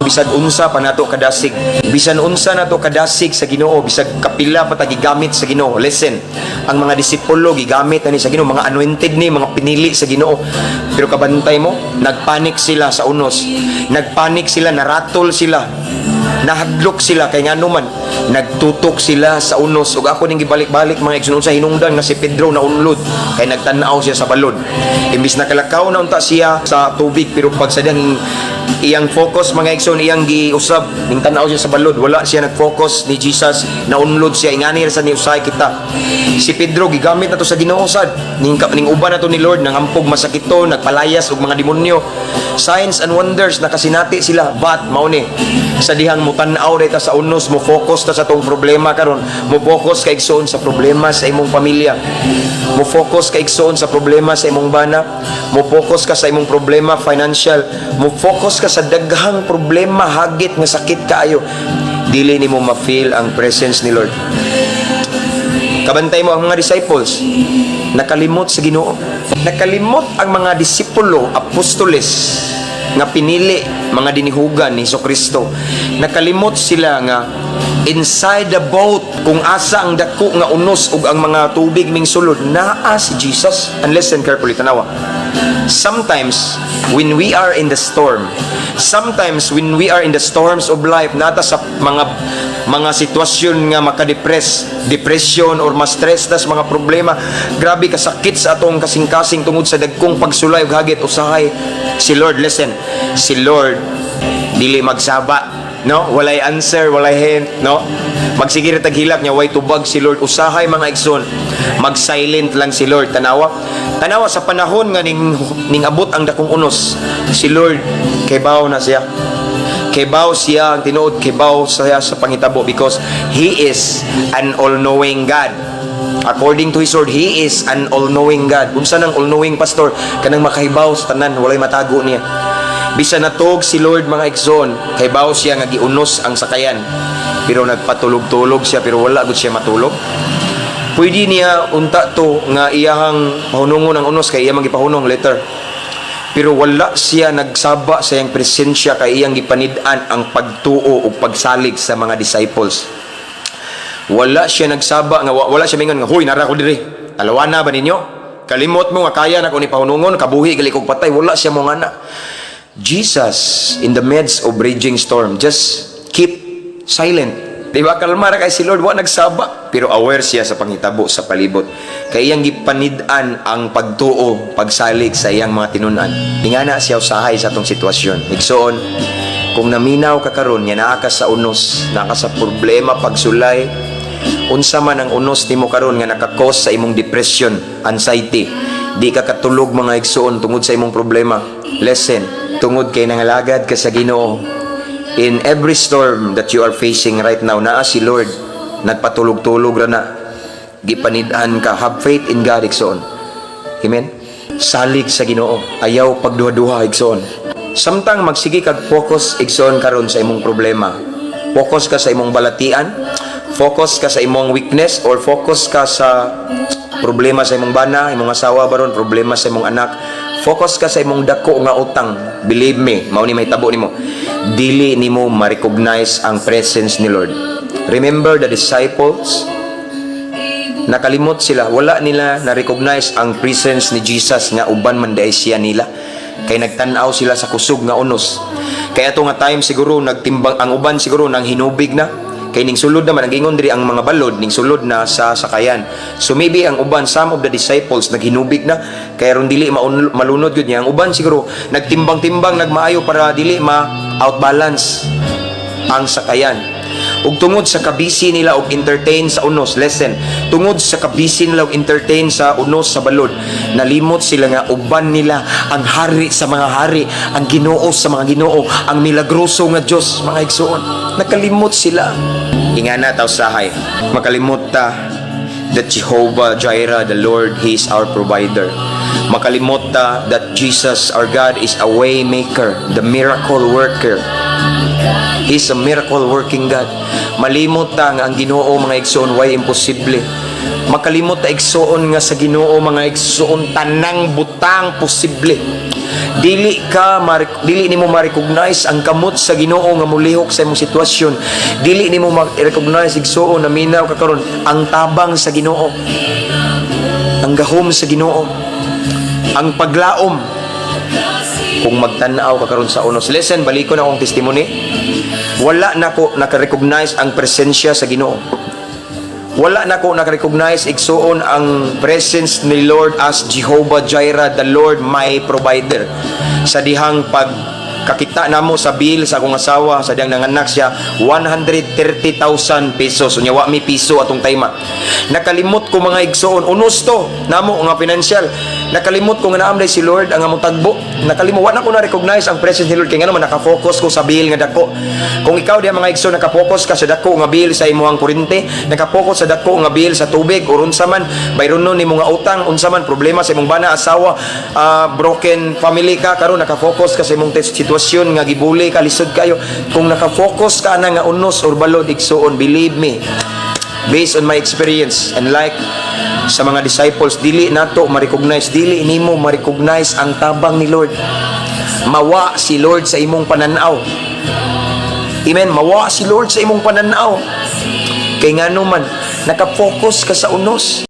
bisag unsa pa nato kadasig. Bisan unsa nato kadasig sa Ginoo. Bisag kapila pa ta gigamit sa Ginoo. Listen ang mga disipulo gigamit ani sa Ginoo. Mga anointed ni mga pinili sa Ginoo. Pero kabantay mo nagpanik sila sa unos. Nagpanik sila naratol sila nahadlok sila kay ngano man nagtutok sila sa unos. Ug ako ning gibalik-balik mga igsoon sa hinungdan nga si Pedro na unlod kay nagtan-aw siya sa balod imbis nakalakaw na unta siya sa tubig pero pag sa diyang iyang focus mga igsoon iyang giusab ning tan-aw siya sa balod wala siya nag-focus ni Jesus na unlod siya. Ingani sa ni usay kita. Si Pedro gigamit na to sa Ginoo sad. Ning ning uban na to ni Lord nang ampog masakito nagpalayas og mga demonyo. Signs and wonders nakasinati sila. But mao ni sa dihang mo tan-aw data sa unos mo focus ta sa tong problema karon. Mo focus kay igsoon sa problema sa imong pamilya. Mo focus kay igsoon sa problema sa imong bana mo focus ka sa imong problema financial. Mo focus ka sa daghang problema hagit nga sakit kaayo. Dili nimo ma-feel ang presence ni Lord. Kabantay mo ang mga disciples. Nakalimot sa Ginoo. Nakalimot ang mga disipulo, apostoles nga pinili mga dinihugan ni Kristo. Nakalimot sila nga inside the boat kung asa ang dako nga unos ug ang mga tubig ming sulod naa si Jesus. And listen carefully tanawa. Sometimes when we are in the storm, sometimes when we are in the storms of life, nata sa mga mga sitwasyon nga makadepress, depression or ma-stress tas mga problema, grabe kasakit sa atong kasing-kasing tungod sa dagkong pagsulay ug hagit usahay. Si Lord listen, si Lord dili magsaba no? Walay answer walay hint no? Magsigir tag hilak niya way tubag si Lord. Usahay mga igsoon mag silent lang si Lord. Tanawa tanawa sa panahon nga ning ning abot ang dakong unos si Lord kay bawo na siya Kibaw siya ang tinuod, kibaw siya sa pangitabo because He is an all-knowing God. According to His word, He is an all-knowing God. Unsa nang all-knowing pastor? Kanang makahibaw sa tanan, walay matago niya. Bisa natog si Lord mga igsoon, kaybaw siya nga giunos ang sakayan. Pero nagpatulog-tulog siya pero wala gud siya matulog. Pwede niya unta to nga iyahang pahunungon ang unos kay iya magipahunong later. Pero wala siya nagsaba sa iyang presensya kay iyang gipanid-an ang pagtuo o pagsalig sa mga disciples. Wala siya nagsaba nga wa- wala siya mingon nga huy nara ko diri. Alawana ba ninyo? Kalimot mo nga kaya na ko ni pahunungon kabuhi gali kog patay wala siya mo nga na. Jesus in the midst of raging storm just keep silent. Di ba kalmar kay si Lord wa nagsaba pero aware siya sa panghitabo sa palibot. Kay iyang gipanid-an ang pagtuo, pagsalig sa iyang mga tinunan. Tingana siya usahay sa atong sitwasyon. Igsoon, kung naminaw ka karon nga naa sa unos, naa sa problema pagsulay, unsa man ang unos nimo karon nga nakakos sa imong depression, anxiety, di ka katulog mga igsoon tungod sa imong problema. Listen, tungod kay nangalagad ka sa Ginoo, In every storm that you are facing right now, naa si Lord, nagpatulog-tulog ra na. Gipanid-an ka, have faith in God, igsoon. Amen? Salig sa ginoo, ayaw pagduha-duha, igsoon. Samtang magsige kag focus, igsoon karon sa imong problema. Focus ka sa imong balatian, focus ka sa imong weakness, or focus ka sa problema sa imong bana, imong asawa baron, problema sa imong anak, focus ka sa imong dako nga utang. Believe me, mao ni may tabo nimo. Dili nimo ma-recognize ang presence ni Lord. Remember the disciples? Nakalimot sila, wala nila na-recognize ang presence ni Jesus nga uban man daay siya nila. Kay nagtanaw sila sa kusog nga unos. Kaya ato nga time siguro nagtimbang ang uban siguro nang hinubig na kay ning sulod naman ang ingon diri ang mga balod ning sulod na sa sakayan. So maybe ang uban some of the disciples naghinubig na. Kay ron dili maun- malunod gyud niya. Ang uban siguro nagtimbang-timbang nagmaayo para dili ma outbalance ang sakayan ug tungod sa kabisi nila og entertain sa unos listen tungod sa kabisi nila og entertain sa unos sa balod nalimot sila nga uban nila ang hari sa mga hari ang Ginoo sa mga Ginoo ang milagroso nga Dios mga igsoon nakalimot sila. Ingana taw sahay makalimot ta that Jehovah Jireh the Lord he is our provider. Makalimot ta that Jesus our God is a way maker the miracle worker He's a miracle working God. Malimot ta nga ang Ginoo mga igsoon. Way imposible. Makalimot ta igsoon nga sa Ginoo mga igsoon. Tanang butang posible. dili ka dili nimo ma-recognize ang kamot sa Ginoo nga mulihok sa imong sitwasyon. Dili nimo ma-recognize igsuon na minaw ka karon. Ang tabang sa Ginoo. Ang gahom sa Ginoo. Ang paglaom kung magtanaw ka karon sa unos listen baliko na akong testimony wala na ko naka-recognize ang presensya sa Ginoo wala na ko nakarecognize igsuon ang presence ni Lord as Jehovah Jireh, the Lord my provider. Sa dihang pag kakita namo sa bill sa akong asawa sa diyang nanganak siya 130,000 pesos. Unya wa mi piso atong tayma nakalimot ko mga igsoon. Unos to namo nga financial. Nakalimot ko nga naam day si Lord ang among tagbo. Nakalimot wa na ko na recognize ang presence ni Lord. Kay nga naman nakafocus ko sa bill nga dako. Kung ikaw di mga igsoon nakafocus ka sa dako nga bill sa imong kuryente nakafocus sa dako nga bill sa tubig o unsa man bayron nun nimo nga utang unsa man problema sa imong bana asawa ah, broken family ka karon nakafocus ka sa imong tes- sitwasyon nga gibuli ka lisod kayo. Kung nakafocus ka na nga unos or balod igsuon believe me based on my experience and like sa mga disciples dili nato ma-recognize dili nimo ma-recognize ang tabang ni Lord. Mawa si Lord sa imong pananaw. Amen. Mawa si Lord sa imong pananaw. Kay ngano man nakafocus ka sa unos